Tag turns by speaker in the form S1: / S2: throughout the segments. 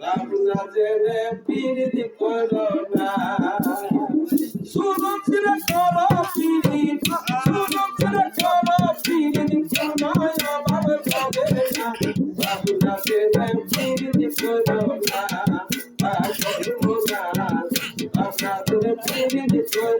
S1: রামনা জেনে পিরিতি করো না শুনো ফিরে করো পিরিতি শুনো ফিরে করো পিরিতি তোমায় আমার ভাবে না রামনা জেনে পিরিতি করো না করো না আপনাদের পিরিতি করো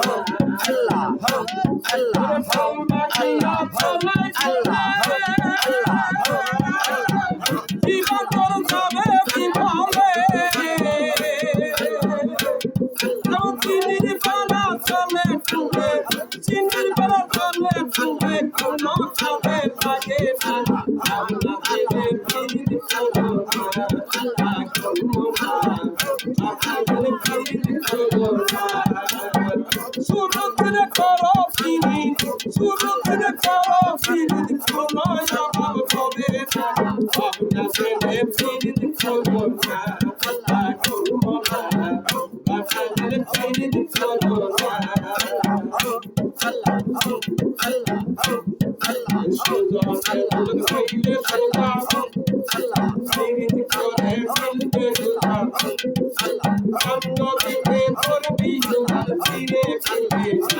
S1: Allah Allah Allah Allah Viva Toronto I'm not আল্লাহ করুণা বাবা ফিরে দিখো না সুরক্ষিত করো ফিরি সুরক্ষিত করো ফিরি তোমার সদা প্রবে আল্লাহ ভাবনা ফিরে ফিরে দিখো না আল্লাহ করুণা বাবা ফিরে দিখো না সুরক্ষিত করো ফিরি সুরক্ষিত করো ফিরি তোমার আমার হবে না ভাবনা ছেড়ে ফিরি করো না আল্লাহ করো না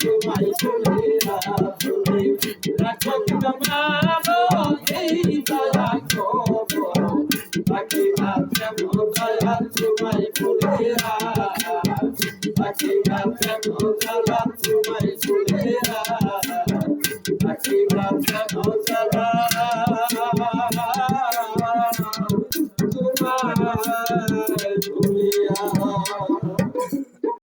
S1: তোমায় চলে রাখলে রাখো তোমারও এই দয়া খবর বাকি রাত কেমন দয়া তোমায় চলে রাখ বাকি রাত কেমন দয়া তোমায় চলে রাখ বাকি রাত কেমন দয়া